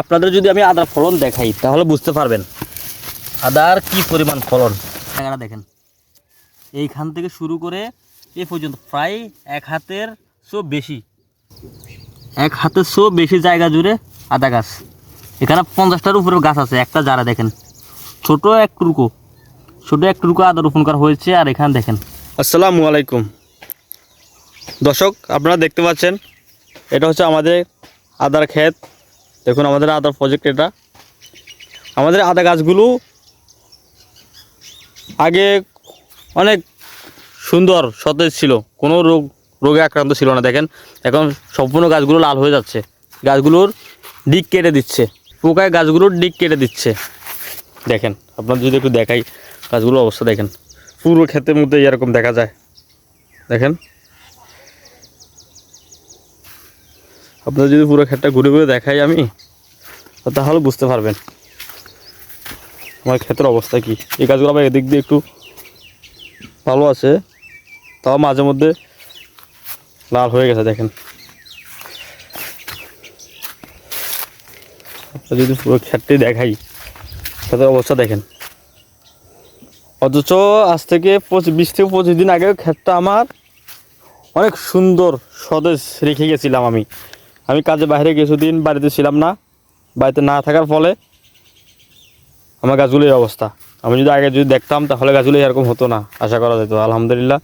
আপনাদের যদি আমি আদার ফলন দেখাই, তাহলে বুঝতে পারবেন আদার কি পরিমাণ ফলন। জায়গাটা দেখেন। এইখান থেকে শুরু করে এ পর্যন্ত প্রায় এক হাতের সো বেশি, এক হাতের সো বেশি জায়গা জুড়ে আদা গাছ। এখানে পঞ্চাশটার উপরে গাছ আছে, একটা যারা দেখেন, ছোট এক টুকু ছোট এক টুকরো আদা রোপণ করা হয়েছে, আর এখানে দেখেন। আসসালামু আলাইকুম। দর্শক, আপনারা দেখতে পাচ্ছেন, এটা হচ্ছে আমাদের আদার ক্ষেত। দেখুন আমাদের আদার প্রজেক্ট এটা। আমাদের আদা গাছগুলো আগে অনেক সুন্দর সতেজ ছিল, কোনো রোগ, রোগে আক্রান্ত ছিল না, দেখেন। এখন সম্পূর্ণ গাছগুলো লাল হয়ে যাচ্ছে। গাছগুলোর ডিক কেটে দিচ্ছে। পোকায় গাছগুলোর ডিক কেটে দিচ্ছে। দেখেন, আপনার যদি একটু দেখাই গাছগুলোর অবস্থা, দেখেন। পুরো ক্ষেতের মধ্যে এরকম দেখা যায়। দেখেন। আপনার যদি পুরো ক্ষেতটা ঘুরে ঘুরে দেখাই আমি তাহলে বুঝতে পারবেন আমার ক্ষেতের অবস্থা কি। এই গাছগুলো আবার এদিক দিয়ে একটু ভালো আছে, তাও মাঝে মধ্যে লাল হয়ে গেছে, দেখেন। যদি পুরো ক্ষেতটি দেখাই, ক্ষেতের অবস্থা দেখেন। অথচ আজ থেকে পঁচিশ, বিশ থেকে পঁচিশ দিন আগে ক্ষেতটা আমার অনেক সুন্দর সতেজ রেখে গেছিলাম আমি। আমি কাজে বাইরে কিছুদিন বাড়িতে ছিলাম না, বাড়িতে না থাকার ফলে আমার গাছগুলোর অবস্থা। আমি যদি আগে যদি দেখতাম, তাহলে গাছগুলো এরকম হতো না, আশা করা যেত। আলহামদুলিল্লাহ,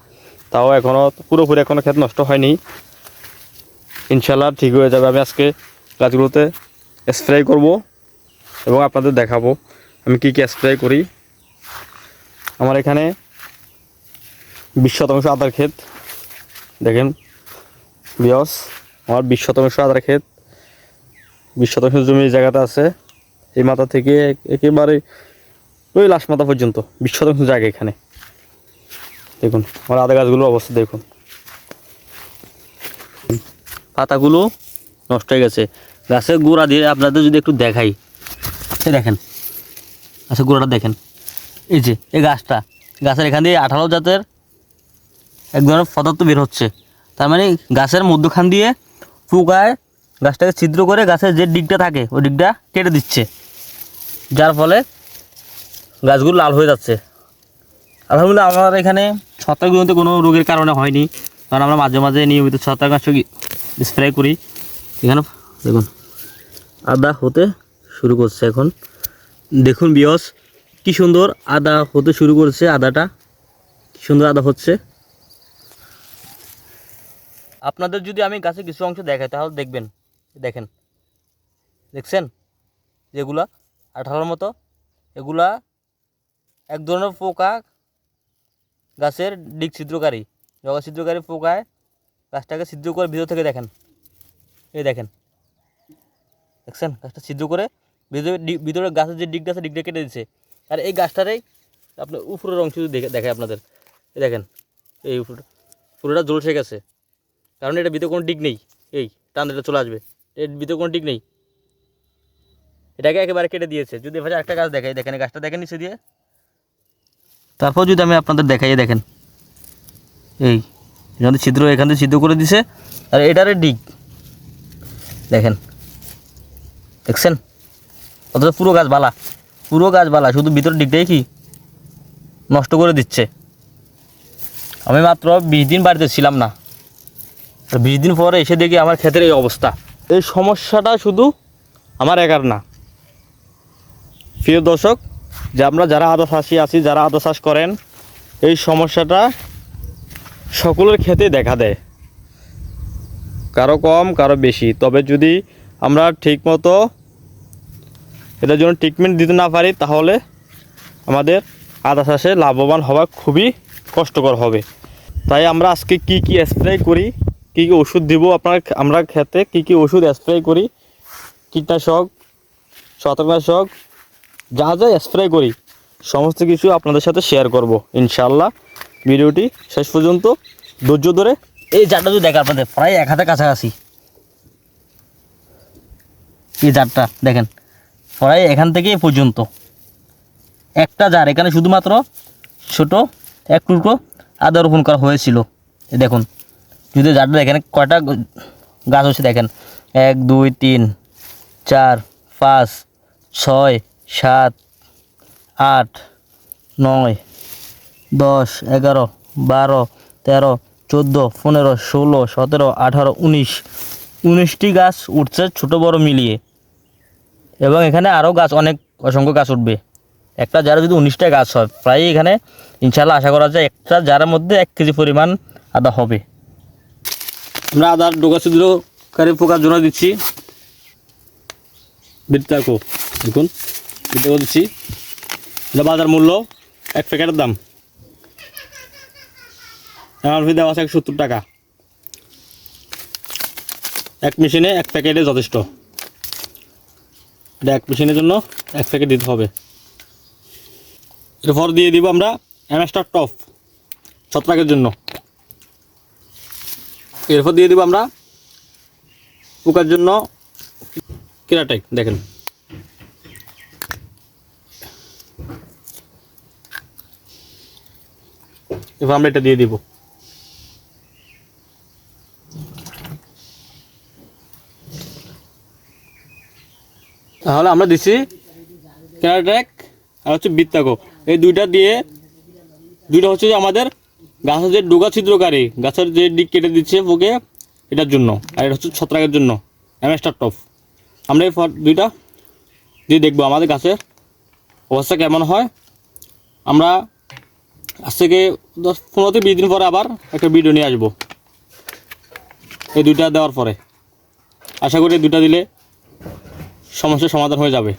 তাও এখনও পুরোপুরি এখনও ক্ষেত নষ্ট হয়নি। ইনশাল্লাহ ঠিক হয়ে যাবে। আমি আজকে গাছগুলোতে স্প্রে করব এবং আপনাদের দেখাবো আমি কী কী স্প্রে করি। আমার এখানে বিশ শতাংশ আদার ক্ষেত। দেখেন, বিয়স। আমার বিশ শতাংশ আদার ক্ষেত, বিশ শতাংশ জমি এই আছে। এই মাথা থেকে একেবারে ওই লাশ মাথা পর্যন্ত, বিশ শতাংশ জায়গা এখানে। দেখুন, আমার আদা গাছগুলোর অবস্থা দেখুন। পাতাগুলো নষ্ট হয়ে গেছে। গাছের গোড়া দিয়ে আপনাদের যদি একটু দেখাই, এই দেখেন, গাছের গোড়াটা দেখেন। এই যে, এই গাছটা, গাছের এখান দিয়ে আঠারো জাতের এক ধরনের পদার্থ বের হচ্ছে। তার মানে গাছের মধ্যখান দিয়ে পোকায় গাছটাকে ছিদ্র করে গাছের যে ডিগটা থাকে, ওই দিকটা কেটে দিচ্ছে। যার ফলে গাছগুলো লাল হয়ে যাচ্ছে। আলহামদুলিল্লাহ, আমার এখানে ছত্রাকজনিত কোনো রোগের কারণে হয়নি। কারণ আমরা মাঝে মাঝে নিয়মিত ছত্রাক ছত্রাকনাশক স্প্রে করি। এখানে দেখুন, আদা হতে শুরু করছে এখন। দেখুন বিয়স কি সুন্দর আদা হতে শুরু করছে আদাটা। কি সুন্দর আদা হচ্ছে। আপনাদের যদি আমি গাছে কিছু অংশ দেখাই, তাহলে দেখবেন, দেখেন। দেখছেন? যেগুলা আঠারোর মতো, এগুলা এক ধরনের পোকা গাছের ডিগ ছিদ্রকারী। জগা ছিদ্রকারী পোকায় গাছটাকে ছিদ্র করে ভিতর থেকে দেখেন। এই দেখেন। দেখছেন? গাছটা ছিদ্র করে ভিতরে ভিতরে গাছের যে ডিগটা আছে, ডিগটা কেটে দিচ্ছে আর এই গাছটারই আপনার উপরের অংশ দেখে দেখে আপনাদের। এই দেখেন, এই উপরে পুরোটা জলসে গেছে। কারণ এটা ভিতরে কোনো ডিগ নেই। এই টান এটা চলে আসবে। এর ভিতরে কোনো ডিগ নেই। এটাকে একেবারে কেটে দিয়েছে। যদি ভাই একটা গাছ দেখাই, দেখেন গাছটা দেখেন নিচে দিয়ে। তারপর যদি আমি আপনাদের দেখাই দেখেন। এই, এখান ছিদ্র, এখান থেকে ছিদ্র করে দিছে। আর এটারে ডিগ। দেখেন। দেখছেন? অথচ পুরো গাছ বালা। পুরো গাছ বালা, শুধু ভিতর দিকটাই কি? নষ্ট করে দিচ্ছে। আমি মাত্র বিশ দিন বাড়িতে ছিলাম না। আর বিশ দিন পরে এসে দেখি আমার ক্ষেতের এই অবস্থা। এই সমস্যাটা শুধু আমার একার না। প্রিয় দর্শক, যে আমরা যারা আদা চাষি আছি, যারা আদা চাষ করেন, এই সমস্যাটা সকলের ক্ষেতে দেখা দেয়। কারও কম, কারও বেশি। তবে যদি আমরা ঠিকমতো এটার জন্য ট্রিটমেন্ট দিতে না পারি, তাহলে আমাদের আদা চাষে লাভবান হওয়া খুবই কষ্টকর হবে। তাই আমরা আজকে কি কি স্প্রে করি কি কি ওষুধ দিব আপনার আমরা খেতে, কি কি ওষুধ স্প্রে করি, কীটনাশক ছত্রাকনাশক যা যা স্প্রে করি, সমস্ত কিছু আপনাদের সাথে শেয়ার করব ইনশাল্লাহ ভিডিওটি শেষ পর্যন্ত ধৈর্য ধরে এই জারটা যদি দেখা আপনাদের, প্রায় এক হাতের কাছাকাছি। এই জারটা দেখেন, প্রায় এখান থেকে পর্যন্ত। একটা জার, এখানে শুধুমাত্র ছোট এক টুকরো আদা রোপণ করা হয়েছিল। দেখুন যদি জারটা দেখেন, কয়টা গাছ হচ্ছে দেখেন? এক, দুই, তিন, চার, পাঁচ, ছয়, সাত, আট, নয়, দশ, এগারো, বারো, তেরো, চোদ্দ, পনেরো, ষোলো, সতেরো, আঠারো, উনিশ। উনিশটি গাছ উঠছে ছোটো বড় মিলিয়ে। এবং এখানে আরও গাছ, অনেক অসংখ্য গাছ উঠবে। একটা যারা যদি উনিশটা গাছ হয় প্রায় এখানে ইনশাল্লাহ আশা করা যায় একটা যারার মধ্যে এক কেজি পরিমাণ আদা হবে। আমরা আদার ডোকা ছিদ্রকারী পোকার জন্য দিচ্ছি। বিদ্যাকো দেখুন বিদ্যাকো দিচ্ছি। এটা বাজার মূল্য, এক প্যাকেটের দাম। এমআরপি দেওয়া আছে একশো সত্তর টাকা। এক মেশিনে এক প্যাকেটে যথেষ্ট। এটা এক মেশিনের জন্য এক প্যাকেট দিতে হবে। এরপর দিয়ে দিব আমরা অ্যামাস্টার টপ ছত্রাকের জন্য। এরপর দিয়ে দিব আমরা পোকার জন্য কেরাটেক দেখেন। এবার আমরা এটা দিয়ে দিব। তাহলে আমরা দিচ্ছি ক্যারাট্যাক আর হচ্ছে বৃত্তাকো এই দুইটা দিয়ে, দুইটা হচ্ছে যে আমাদের গাছের যে ডোগা ছিদ্রকারী গাছের যে দিক কেটে দিচ্ছে ওকে এটার জন্য, আর এটা হচ্ছে ছত্রাকের জন্য, অ্যামেস্টার টপ আমরা এই দুইটা দিয়ে দেখব আমাদের গাছের অবস্থা কেমন হয়। আমরা আজ থেকে দশ, পনেরো থেকে বিশ দিন পরে আবার একটা ভিডিও নিয়ে আসব। এই দুইটা দেওয়ার পরে। আশা করি দুইটা দিলে সমস্যার সমাধান হয়ে যাবে।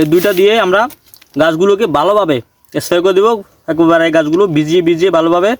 এই দুইটা দিয়ে আমরা গাছগুলোকে ভালোভাবে স্প্রে করে দেবো। একবারে গাছগুলো ভিজিয়ে ভিজিয়ে ভালোভাবে